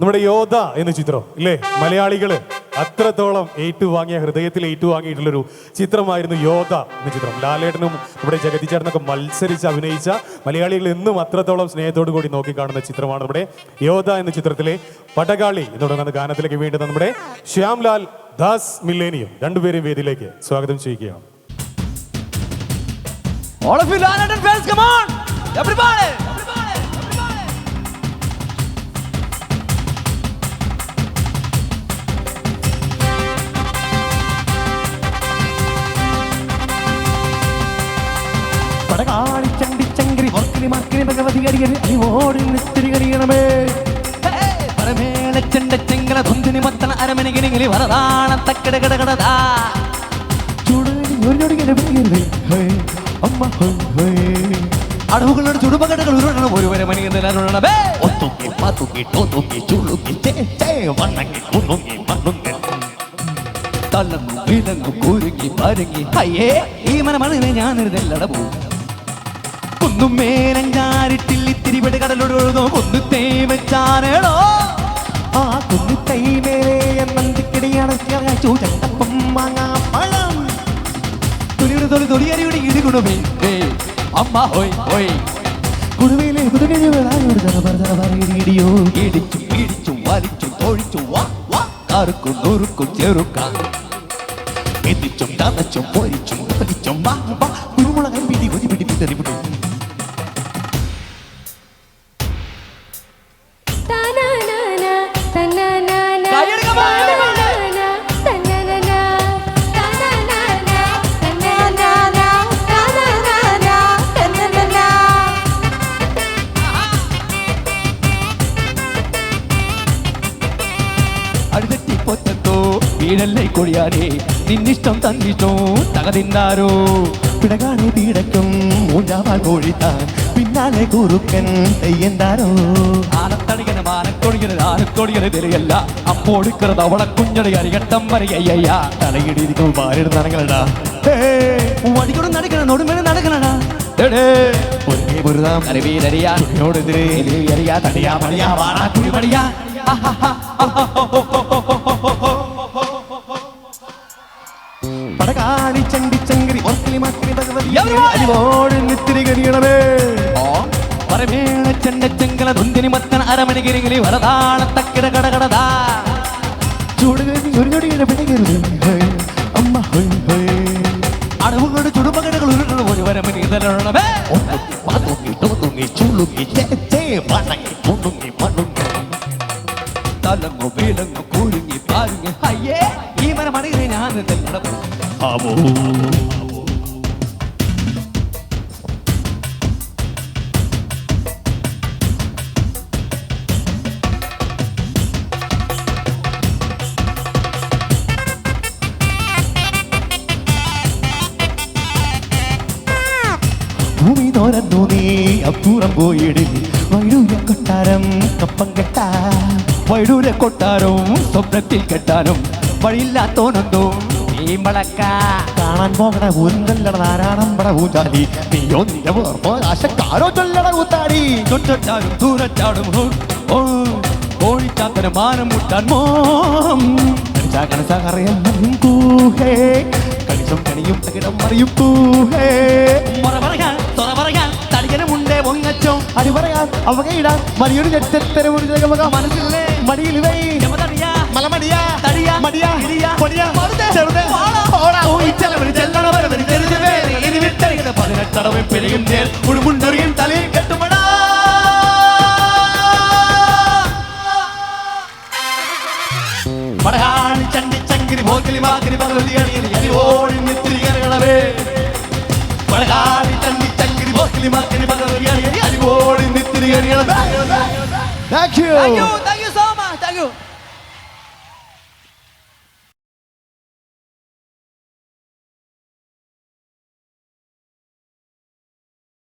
നമ്മുടെ യോധ എന്ന ചിത്രം ഇല്ലേ? മലയാളികൾ അത്രത്തോളം ഏറ്റുവാങ്ങിയ ഹൃദയത്തിൽ ഏറ്റുവാങ്ങിയിട്ടുള്ളൊരു ചിത്രമായിരുന്നു യോധ എന്ന ചിത്രം. ലാലേട്ടനും നമ്മുടെ ജഗതി ചേട്ടനൊക്കെ മത്സരിച്ച് അഭിനയിച്ച മലയാളികൾ എന്നും അത്രത്തോളം സ്നേഹത്തോടു കൂടി നോക്കിക്കാണുന്ന ചിത്രമാണ് നമ്മുടെ യോധ എന്ന ചിത്രത്തിലെ പടകാളി എന്ന് തുടങ്ങുന്ന ഗാനത്തിലേക്ക് വീണ്ടും നമ്മുടെ ശ്യാംലാൽ ദാസ് മില്ലേനിയും രണ്ടുപേരെയും വേദിയിലേക്ക് സ്വാഗതം ചെയ്യുകയാണ്! വരതാണ തക്കട കടകടതാ ചൂടുകടി ഒരു ചെങ്കല ഇങ്ങനെ പിടിക്കരുതേ. ഹേ, അമ്മ തക്കട കടകടതാ അടവുകളുടെ ചുടുപകടകൾ ഉരുളണം ഒരുവരെ മണിയുന്നേ ഒത്തുക്കി പത്തുക്കി തോത്തുക്കി ചുളുക്കി ചേ ചേ വണ്ണങ്ങി കുന്നുങ്ങി മണ്ണുങ്ങി തള്ളങ്ങു വീതങ്ങു കുരുങ്ങി പരുങ്ങി അയ്യേ ഈ മനമണിനെ ഞാനിരുന്നെല്ലട പോകും കുന്നും മേലഞ്ചാരിട്ടിൽ ഇത്തിരി പെട് കടലൊഴുകുന്നു കുന്നു തേവച്ചാനേടോ ആ കുന്നിത്തൈ മേലെ എന്നന്തിക്കിടിയാണ് ചൂചണ്ടപ്പം അമ്മ ഹോയ് ഹോയ്. വാ വാ. പൊരിച്ചും വീഴല്ലേ കൊഴിയാരേ നിന്നിഷ്ടം തന്നിട്ടോ തകതിന്നാരോ? പിടകാണി തീടക്കും മൂഞ്ചാവാൽ കോഴിത്താൻ പിന്നാലെ കുറുക്കൻ തെയ്യന്താരോ? ആനത്തണികന് മാനക്കൊടികന് ആനക്കൊടികന് തിരയല്ല അപ്പോടിക്കറത് അവളെ കുഞ്ഞടി അരികട്ടം വരയ്യ തലയിടിയിരിക്കും ഭാര്യയുടെ നടങ്ങളടാ വടികൊടും നടക്കണ നൊടുമേലെ നടക്കണടാ. എലിയറിയാ തടിയാ മണിയാ വാടാ കുടിമണിയാ പടകാളി ചണ്ടി ചങ്കരി ഓർക്കിലി മക്കിനി ഭഗവതി! അരിവോട് നിത്തിരി കരിയണമേ. പരമേള ചെണ്ട ചെങ്കല ധുന്തിനി മത്തന അരമണികിരികിലി വരതാള തക്കിട കടകടതാ ഞൊടിയുടെ പിടിക്കരുത് ഹേ, അമ്മ. അടവുകളുടെ ചുടുപകടകൾ ഉരുളണം ഒരു വരമണി ഇതരണമേ പാത്തുങ്ങി, തൂത്തുങ്ങി, ചുളുങ്ങി, ചേ, ചേ, വണങ്ങി, കുണുങ്ങി, മണുങ്ങി. തലങ്ങു വീലങ്ങു കുഴുങ്ങി പാരുങ്ങി. അയ്യേ ഈ മരമണിയെ ഞാൻ നടക്കും ആവോ. ഭൂമി നീ അപ്പുറം പോയിടി വൈഡൂര കൊട്ടാരം കപ്പം കെട്ട. വൈഡൂര കൊട്ടാരവും സ്വപ്നത്തിൽ കെട്ടാനും വഴിയില്ലാത്തോനൊന്നും. ഈ മടക്ക കാണാൻ പോകണ ഊന്തല്ലട ധാരാളമ്പട ഊഞ്ചാലി നീയോ നിന്റെ ആശക്കാരോ ചൊല്ലട ഊത്താടി തൊട്ടാലും ദൂരച്ചാടും ഓ ഓടിച്ചാത്തന് മാനം മുട്ടാൻ മോം. കണിച്ചകറിയും കൂഹേ. കണിച്ചും കണിയും തകിടം മറിയും കൂഹേ. മറ പറയാൻ തുറ പറയാൻ തടികനുമുണ്ടേ പൊങ്ങച്ചോ. അടി പറയാൻ അവകയിടാൻ മണിയൊരു ചെറ്റത്തരമുക മനസ്സിലെ മടിയിൽ മലമടിയാ തടിയാ മടിയാ പൊടിയാ. ഓടാ പതിനെട്ടടവും പിഴയും നേർ ഉടുമുണ്ടൊറിയും തലയിൽ കെട്ടുമടാ പടകാളി ചണ്ടി ചങ്കിരി ഭോഗലി മാതിരി പകലി അരിവോടി നിത്തിരി കരകളവേ ചണ്ടി ചങ്കിരി ഭോഗലി മാതിരി പകലി അണിയലി അരിവോടി നിത്തിരി കരകളവേ Thank you. Thank you, thank you.